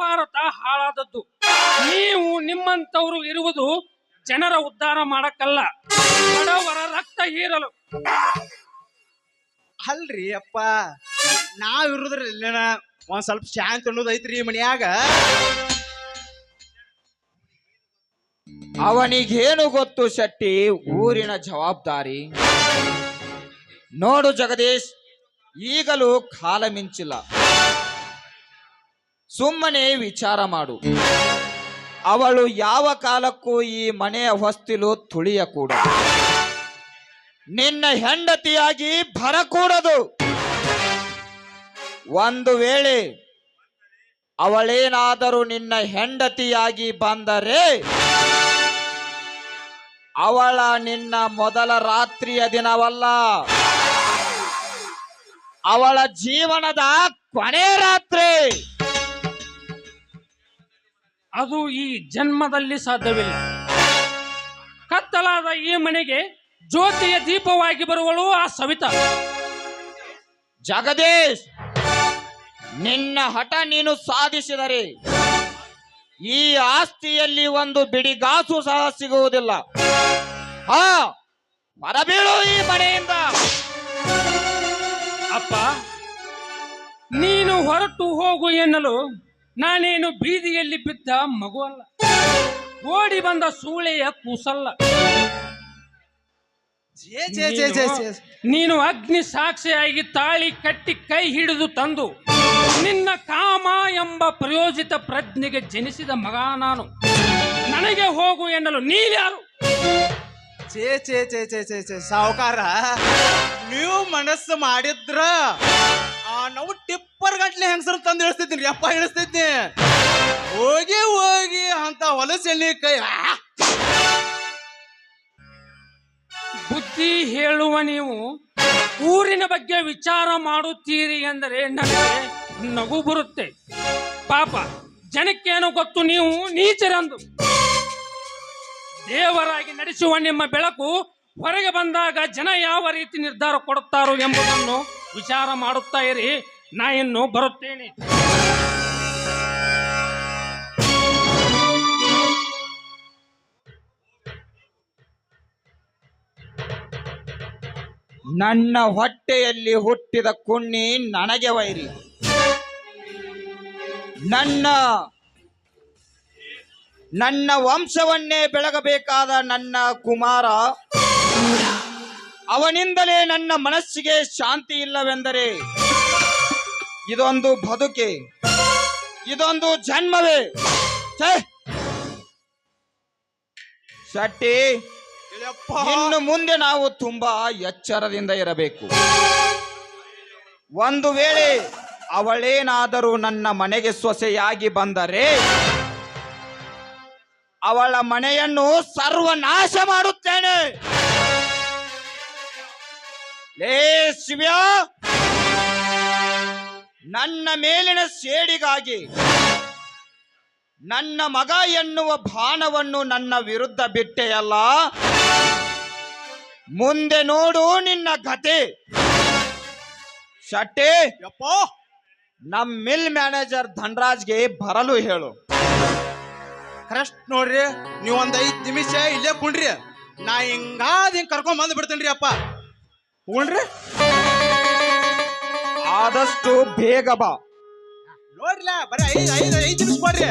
ಭಾರತ ಹಾಳಾದದ್ದು. ನೀವು ನಿಮ್ಮಂತವ್ರು ಇರುವುದು ಜನರ ಉದ್ಧಾರ ಮಾಡಕ್ಕಲ್ಲ. ಬಡವರ ರಕ್ತ ಹೀರಲು. ಅಲ್ರಿ ಅಪ್ಪ ನಾವ್ ಇರುದ್ರಲ್ಲ ಒಂದ್ ಸ್ವಲ್ಪ ಶಾಂತಿ ಅನ್ನೋದು ಐತ್ರಿ ಮನ್ಯಾಗ. ಅವನಿಗೇನು ಗೊತ್ತು ಶೆಟ್ಟಿ ಊರಿನ ಜವಾಬ್ದಾರಿ? ನೋಡು ಜಗದೀಶ್ ಈಗಲೂ ಕಾಲ ಮಿಂಚಿಲ್ಲ. ಸುಮ್ಮನೆ ವಿಚಾರ ಮಾಡು. ಅವಳು ಯಾವ ಕಾಲಕ್ಕೂ ಈ ಮನೆಯ ಹೊಸ್ತಿಲು ತುಳಿಯಕೂಡ ನಿನ್ನ ಹೆಂಡತಿಯಾಗಿ ಬರಕೂಡದು. ಒಂದು ವೇಳೆ ಅವಳೇನಾದರೂ ನಿನ್ನ ಹೆಂಡತಿಯಾಗಿ ಬಂದರೆ, ಅವಳ ನಿನ್ನ ಮೊದಲ ರಾತ್ರಿಯ ದಿನವಲ್ಲ, ಅವಳ ಜೀವನದ ಕೊನೆ ರಾತ್ರಿ. ಅದು ಈ ಜನ್ಮದಲ್ಲಿ ಸಾಧ್ಯವಿಲ್ಲ. ಕತ್ತಲಾದ ಈ ಮನೆಗೆ ಜ್ಯೋತಿಯ ದೀಪವಾಗಿ ಬರುವಳು ಆ ಸವಿತಾ. ಜಗದೀಶ್ ನಿನ್ನ ಹಠ ನೀನು ಸಾಧಿಸಿದರೆ ಈ ಆಸ್ತಿಯಲ್ಲಿ ಒಂದು ಬಿಡಿಗಾಸು ಸಹ ಸಿಗುವುದಿಲ್ಲ. ಹಾ ಹೊರಬೀಳು ಈ ಮನೆಯಿಂದ. ಅಪ್ಪ ನೀನು ಹೊರಟು ಹೋಗು ಎನ್ನಲು ನಾನೇನು ಬೀದಿಯಲ್ಲಿ ಬಿದ್ದ ಮಗು ಅಲ್ಲ. ಓಡಿ ಬಂದ ಸೂಳೆಯ ಕೂಸಲ್ಲ. ನೀನು ಅಗ್ನಿ ಸಾಕ್ಷಿಯಾಗಿ ತಾಳಿ ಕಟ್ಟಿ ಕೈ ಹಿಡಿದು ತಂದು ನಿನ್ನ ಕಾಮ ಎಂಬ ಪ್ರಯೋಜಿತ ಪ್ರಜ್ಞೆಗೆ ಜನಿಸಿದ ಮಗ ನಾನು. ನನಗೆ ಹೋಗು ಎನ್ನಲು ನೀವ್ಯಾರು? ಛೇ ಛೇ ಛೇ ಛೇ ಛೇ ಚೇ ಸಾವುಕಾರ ನೀವು ಮನಸ್ಸು ಮಾಡಿದ್ರ ತಂದು ಇಳಿಸ್ತಿದ್ದೀನಿ ಅಪ್ಪ ಇಳಿಸ್ತಿದ್ನಿ ಹೋಗಿ ಹೋಗಿ, ಅಂತ ಹೊಲಸೆಲ್ಲಿ ಕೈ! ಬುದ್ಧಿ ಹೇಳುವ ನೀವು ಊರಿನ ಬಗ್ಗೆ ವಿಚಾರ ಮಾಡುತ್ತೀರಿ ಎಂದರೆ ನನಗೆ ನಗು ಬರುತ್ತೆ. ಪಾಪ, ಜನಕ್ಕೇನು ಗೊತ್ತು, ನೀವು ನೀಚರಂದು. ದೇವರಾಗಿ ನಡೆಸುವ ನಿಮ್ಮ ಬೆಳಕು ಹೊರಗೆ ಬಂದಾಗ ಜನ ಯಾವ ರೀತಿ ನಿರ್ಧಾರ ಕೊಡುತ್ತಾರೋ ಎಂಬುದನ್ನು ವಿಚಾರ ಮಾಡುತ್ತಾ ಇರಿ. ನಾ ಇನ್ನು ಬರುತ್ತೇನೆ. ನನ್ನ ಹೊಟ್ಟೆಯಲ್ಲಿ ಹುಟ್ಟಿದ ಕುಣ್ಣಿ ನನಗೆ ವೈರಿ. ನನ್ನ ನನ್ನ ವಂಶವನ್ನೇ ಬೆಳಗಬೇಕಾದ ನನ್ನ ಕುಮಾರ, ಅವನಿಂದಲೇ ನನ್ನ ಮನಸ್ಸಿಗೆ ಶಾಂತಿ ಇಲ್ಲವೆಂದರೆ ಇದೊಂದು ಬದುಕೆ ಇದೊಂದು ಜನ್ಮವೇ! ಶೆಟ್ಟಿ. ಇನ್ನು ಮುಂದೆ ನಾವು ತುಂಬಾ ಎಚ್ಚರದಿಂದ ಇರಬೇಕು ಒಂದು ವೇಳೆ ಅವಳೇನಾದರೂ ನನ್ನ ಮನೆಗೆ ಸೊಸೆಯಾಗಿ ಬಂದರೆ ಅವಳ ಮನೆಯನ್ನು ಸರ್ವನಾಶ ಮಾಡುತ್ತೇನೆ ಲೇ ಶಿವ್ಯ ನನ್ನ ಮೇಲಿನ ಸೇಡಿಗಾಗಿ ನನ್ನ ಮಗ ಎನ್ನುವ ಬಾಣವನ್ನು ನನ್ನ ವಿರುದ್ಧ ಬಿಟ್ಟೆಯಲ್ಲ? ಮುಂದೆ ನೋಡು ನಿನ್ನ ಗತಿ. ಶೆಟ್ಟಿ ನಮ್ಮ ನಮ್ ಮಿಲ್ ಮ್ಯಾನೇಜರ್ ಧನ್ರಾಜ್ಗೆ ಬರಲು ಹೇಳು. ಕರೆಕ್ಟ್ ನೋಡ್ರಿ ನೀವು ಒಂದ್ ಐದ್ ನಿಮಿಷ ಇಲ್ಲೇ ಕುಣ್ರಿ ನಾ ಹಿಂಗಾದ ಹಿಂಗ್ ಕರ್ಕೊಂಡ್ ಬಂದ್ ಬಿಡ್ತೇನ್ರಿ ಅಪ್ಪ. ಕುಂಡ್ರಿ? ಆದಷ್ಟು ಬೇಗ ಬಾ. ನೋಡ್ಲ ಬರೀ ಐದು ಐದು ಐದ್ ನಿಮಿಷ ಕೊಡ್ರಿ.